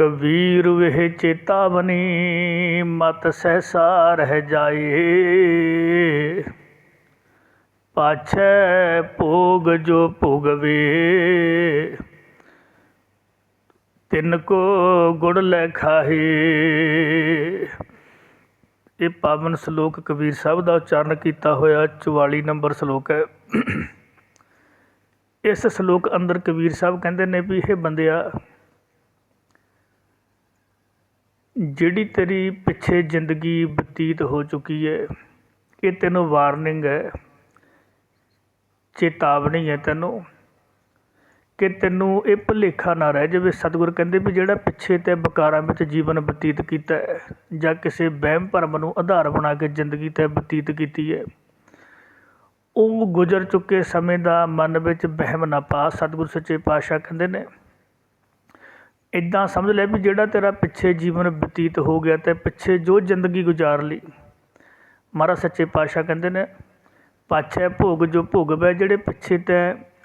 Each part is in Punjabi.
ਕਬੀਰ ਵੇਹ ਚੇਤਾਵਨੀ ਮਤ ਸਹਸਾ ਰਹਿ ਜਾਏ। ਪਾਛੈ ਭੋਗ ਜੋ ਭੋਗਵੇ, ਤਿੰਨ ਕੋ ਗੁੜ ਲੈ ਖਾਹੇ। ਇਹ ਪਾਵਨ ਸ਼ਲੋਕ ਕਬੀਰ ਸਾਹਿਬ ਦਾ ਉਚਾਰਨ ਕੀਤਾ ਹੋਇਆ 44 ਨੰਬਰ ਸ਼ਲੋਕ ਹੈ। ਇਸ ਸ਼ਲੋਕ ਅੰਦਰ ਕਬੀਰ ਸਾਹਿਬ ਕਹਿੰਦੇ ਨੇ ਵੀ ਇਹ ਬੰਦਿਆ ਜਿਹੜੀ ਤੇਰੀ ਪਿੱਛੇ ਜ਼ਿੰਦਗੀ ਬਤੀਤ ਹੋ ਚੁੱਕੀ ਹੈ, ਇਹ ਤੈਨੂੰ ਵਾਰਨਿੰਗ ਹੈ, ਚੇਤਾਵਨੀ ਹੈ ਤੈਨੂੰ ਕਿ ਤੈਨੂੰ ਇਹ ਭੁਲੇਖਾ ਨਾ ਰਹਿ ਜਾਵੇ। ਸਤਿਗੁਰ ਕਹਿੰਦੇ ਵੀ ਜਿਹੜਾ ਪਿੱਛੇ ਤੇ ਵਿਕਾਰਾਂ ਵਿੱਚ ਜੀਵਨ ਬਤੀਤ ਕੀਤਾ ਹੈ ਜਾਂ ਕਿਸੇ ਵਹਿਮ ਭਰਮ ਨੂੰ ਆਧਾਰ ਬਣਾ ਕੇ ਜ਼ਿੰਦਗੀ ਤੇ ਬਤੀਤ ਕੀਤੀ ਹੈ, ਉਹ ਗੁਜ਼ਰ ਚੁੱਕੇ ਸਮੇਂ ਦਾ ਮਨ ਵਿੱਚ ਵਹਿਮ ਨਾ ਪਾ। ਸਤਿਗੁਰ ਸੱਚੇ ਪਾਤਸ਼ਾਹ ਕਹਿੰਦੇ ਨੇ ਇੱਦਾਂ ਸਮਝ ਲੈ ਵੀ ਜਿਹੜਾ ਤੇਰਾ ਪਿੱਛੇ ਜੀਵਨ ਬਤੀਤ ਹੋ ਗਿਆ ਤੇ ਪਿੱਛੇ ਜੋ ਜ਼ਿੰਦਗੀ ਗੁਜ਼ਾਰ ਲਈ। ਮਹਾਰਾਜ ਸੱਚੇ ਪਾਤਸ਼ਾਹ ਕਹਿੰਦੇ ਨੇ, ਪਾਛੈ ਭੋਗ ਜੋ ਭੋਗ ਭੋਗਵੈ ਜਿਹੜੇ ਪਿੱਛੇ ਤੇ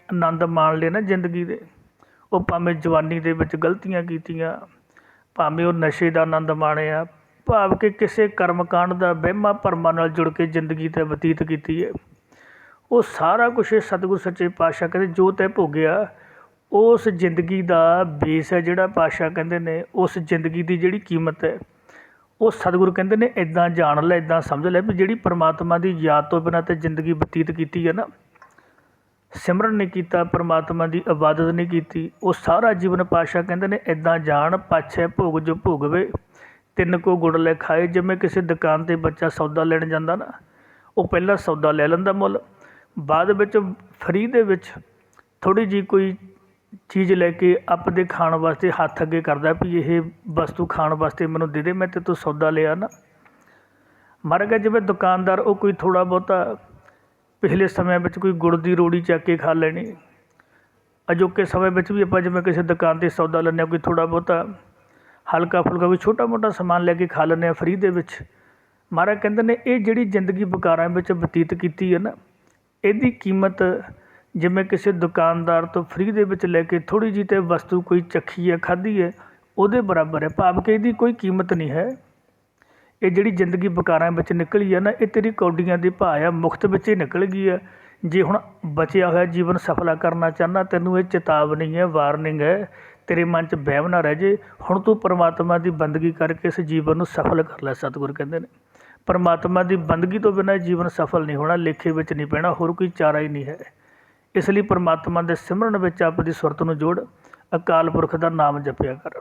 ਆਨੰਦ ਮਾਣ ਲਏ ਨਾ ਜ਼ਿੰਦਗੀ ਦੇ। ਉਹ ਭਾਵੇਂ ਜਵਾਨੀ ਦੇ ਵਿੱਚ ਗਲਤੀਆਂ ਕੀਤੀਆਂ, ਭਾਵੇਂ ਉਹ ਨਸ਼ੇ ਦਾ ਆਨੰਦ ਮਾਣਿਆ, ਭਾਵ ਕਿ ਕਿਸੇ ਕਰਮਕਾਂਡ ਦਾ ਵਹਿਮਾਂ ਭਰਮਾਂ ਨਾਲ ਜੁੜ ਕੇ ਜ਼ਿੰਦਗੀ ਤੇ ਬਤੀਤ ਕੀਤੀ ਹੈ ਉਹ ਸਾਰਾ ਕੁਝ ਸਤਿਗੁਰ ਸੱਚੇ ਪਾਤਸ਼ਾਹ ਕਹਿੰਦੇ, ਜੋ ਤੈ ਭੋਗਿਆ ਉਸ ਜ਼ਿੰਦਗੀ ਦਾ ਬੇਸ ਹੈ ਜਿਹੜਾ ਪਾਤਸ਼ਾਹ ਕਹਿੰਦੇ ਨੇ, ਉਸ ਜ਼ਿੰਦਗੀ ਦੀ ਜਿਹੜੀ ਕੀਮਤ ਹੈ, ਉਹ ਸਤਿਗੁਰੂ ਕਹਿੰਦੇ ਨੇ ਇਦਾਂ ਜਾਣ ਲੈ ਇਦਾਂ ਸਮਝ ਲੈ ਵੀ ਜਿਹੜੀ ਪਰਮਾਤਮਾ ਦੀ ਯਾਦ ਤੋਂ ਬਿਨਾਂ ਤੇ ਜ਼ਿੰਦਗੀ ਬਤੀਤ ਕੀਤੀ ਹੈ ਨਾ, ਸਿਮਰਨ ਨਹੀਂ ਕੀਤਾ, ਪਰਮਾਤਮਾ ਦੀ ਇਬਾਦਤ ਨਹੀਂ ਕੀਤੀ, ਉਹ ਸਾਰਾ ਜੀਵਨ ਪਾਤਸ਼ਾਹ ਕਹਿੰਦੇ ਨੇ ਇਦਾਂ ਜਾਣ, ਪਾਛੇ ਭੋਗ ਜੋ ਭੋਗਵੇ, ਤਿੰਨ ਕੋ ਗੁੜ ਲੈ ਖਾਏ, ਜਿਵੇਂ ਕਿਸੇ ਦੁਕਾਨ ਤੇ ਬੱਚਾ ਸੌਦਾ ਲੈਣ ਜਾਂਦਾ ਨਾ, ਉਹ ਪਹਿਲਾਂ ਸੌਦਾ ਲੈ ਲੈਂਦਾ ਮੁੱਲ, ਬਾਅਦ ਵਿੱਚ ਫਰੀ ਦੇ ਵਿੱਚ ਥੋੜੀ ਜੀ ਕੋਈ ਚੀਜ਼ ਲੈ ਕੇ ਆਪਦੇ ਖਾਣ ਵਾਸਤੇ ਹੱਥ ਅੱਗੇ ਕਰਦਾ ਵੀ ਇਹ ਵਸਤੂ ਖਾਣ ਵਾਸਤੇ ਮੈਨੂੰ ਦੇ ਦੇ, ਮੈਂ ਤੇਰੇ ਤੋਂ ਸੌਦਾ ਲਿਆ ਨਾ। ਮਰ ਗਿਆ ਜਿਵੇਂ ਦੁਕਾਨਦਾਰ, ਉਹ ਕੋਈ ਥੋੜਾ ਬਹੁਤਾ ਪਿਛਲੇ ਸਮਿਆਂ ਵਿੱਚ ਕੋਈ ਗੁੜ ਦੀ ਰੋੜੀ ਚੱਕ ਕੇ ਖਾ ਲੈਣੀ। ਅਜੋਕੇ ਸਮੇਂ ਵਿੱਚ ਵੀ ਆਪਾਂ ਜਿਵੇਂ ਕਿਸੇ ਦੁਕਾਨ ਤੇ ਸੌਦਾ ਲੈਂਦੇ ਹਾਂ, ਕੋਈ ਥੋੜਾ ਬਹੁਤਾ ਹਲਕਾ ਫੁਲਕਾ ਕੋਈ ਛੋਟਾ ਮੋਟਾ ਸਮਾਨ ਲੈ ਕੇ ਖਾ ਲੈਂਦੇ ਹਾਂ ਫਰੀ ਦੇ ਵਿੱਚ। ਮਹਾਰਾਜ ਕਹਿੰਦੇ ਨੇ, ਇਹ ਜਿਹੜੀ ਜ਼ਿੰਦਗੀ ਬਕਾਰਾਂ ਵਿੱਚ ਬਤੀਤ ਕੀਤੀ ਹੈ ਨਾ, ਇਹਦੀ ਕੀਮਤ ਜਿਵੇਂ ਕਿਸੇ ਦੁਕਾਨਦਾਰ ਤੋਂ ਫਰੀ ਦੇ ਵਿੱਚ ਲੈ ਕੇ ਥੋੜ੍ਹੀ ਜਿਹੀ ਤਾਂ ਵਸਤੂ ਕੋਈ ਚੱਖੀ ਹੈ, ਖਾਧੀ ਹੈ, ਉਹਦੇ ਬਰਾਬਰ ਹੈ। ਭਾਵ ਕਿ ਇਹਦੀ ਕੋਈ ਕੀਮਤ ਨਹੀਂ ਹੈ। ਇਹ ਜਿਹੜੀ ਜ਼ਿੰਦਗੀ ਬਕਾਰਾਂ ਵਿੱਚ ਨਿਕਲੀ ਹੈ ਨਾ, ਇਹ ਤੇਰੀ ਕੌਡੀਆਂ ਦੀ ਭਾਅ ਆ ਮੁਫਤ ਵਿੱਚ ਹੀ ਨਿਕਲ ਗਈ ਹੈ। ਜੇ ਹੁਣ ਬਚਿਆ ਹੋਇਆ ਜੀਵਨ ਸਫਲਾ ਕਰਨਾ ਚਾਹੁੰਦਾ, ਤੈਨੂੰ ਇਹ ਚੇਤਾਵਨੀ ਹੈ, ਵਾਰਨਿੰਗ ਹੈ, ਤੇਰੇ ਮਨ 'ਚ ਵਹਿਮ ਨਾ ਰਹਿ ਜੇ। ਹੁਣ ਤੂੰ ਪਰਮਾਤਮਾ ਦੀ ਬੰਦਗੀ ਕਰਕੇ ਇਸ ਜੀਵਨ ਨੂੰ ਸਫਲ ਕਰ ਲੈ, ਸਤਿਗੁਰ ਕਹਿੰਦੇ ਨੇ। ਪਰਮਾਤਮਾ ਦੀ ਬੰਦਗੀ ਤੋਂ ਬਿਨਾਂ ਜੀਵਨ ਸਫਲ ਨਹੀਂ ਹੋਣਾ, ਲੇਖੇ ਵਿੱਚ ਨਹੀਂ ਪੈਣਾ, ਹੋਰ ਕੋਈ ਚਾਰਾ ਹੀ ਨਹੀਂ ਹੈ। ਇਸ ਲਈ ਪਰਮਾਤਮਾ ਦੇ ਸਿਮਰਨ ਵਿੱਚ ਆਪਦੀ ਸੁਰਤ ਨੂੰ ਜੋੜ ਅਕਾਲ ਪੁਰਖ ਦਾ ਨਾਮ ਜਪਿਆ ਕਰ।